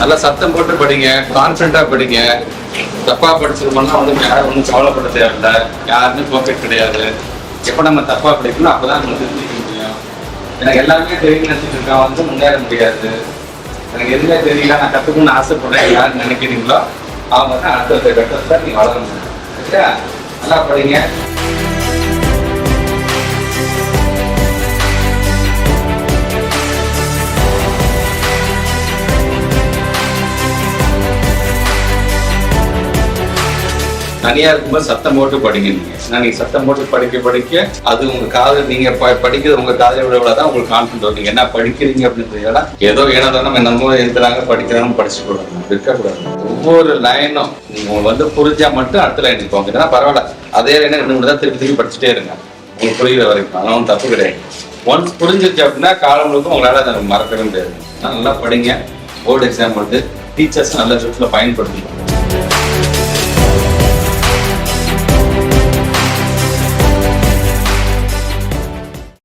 நல்லா சத்தம் போட்டு படிங்க கான்ஃபிடண்டா படிங்க. தப்பா படிச்சிருக்கோம்னா வந்து யாரும் ஒன்றும் கவலைப்பட தேவையில்ல. யாருமே பர்ஃபெக்ட் கிடையாது. எப்போ நம்ம தப்பா படிக்கணும் அப்பதான் நம்ம தெரிஞ்சுக்க முடியும். எனக்கு எல்லாமே தெரியும் நினைச்சிட்டு இருக்கா வந்து முன்னேற முடியாது. எனக்கு எதுவுமே தெரியல நான் கத்துக்கணும்னு ஆசைப்படுறேன் யாருன்னு நினைக்கிறீங்களோ அவங்க தான் அடுத்த கட்டத்தில் நீங்க வளரணும். முடியும் சரியா? நல்லா படிங்க. தனியா இருக்கும்போது சத்தம் போட்டு படிங்க நீங்க ஏன்னா நீங்க சத்தம் போட்டு படிக்க படிக்க அது உங்க காதல் நீங்க படிக்கிறது உங்க காதை விட தான் உங்களுக்கு கான்ஃபிடன்ட் வரும். நீங்க என்ன படிக்கிறீங்க அப்படின்றத ஏதோ நம்ம என்னமோ எழுதுறாங்க படிக்கிறாங்க படிச்சு கூடாது இருக்கக்கூடாது. ஒவ்வொரு லைனும் நீங்க வந்து புரிஞ்சா மட்டும் அடுத்த லைனுக்கு போங்க. ஏன்னா பரவாயில்ல. அதே லைனை ரெண்டு மூணு தான் திருப்பி திருப்பி படிச்சுட்டே இருங்க. உங்களுக்கு புரியுற வரைக்கும். அதெல்லாம் ஒன்றும் தப்பு கிடையாது. ஒன்ஸ் புரிஞ்சிருச்சு அப்படின்னா காலம் முழுக்க உங்களால அதை மறக்கவே முடியாது. நல்லா படிங்க. போர்டு எக்ஸாம் வந்து டீச்சர்ஸ் நல்ல சுற்றுல பயன்படுத்திக்கணும்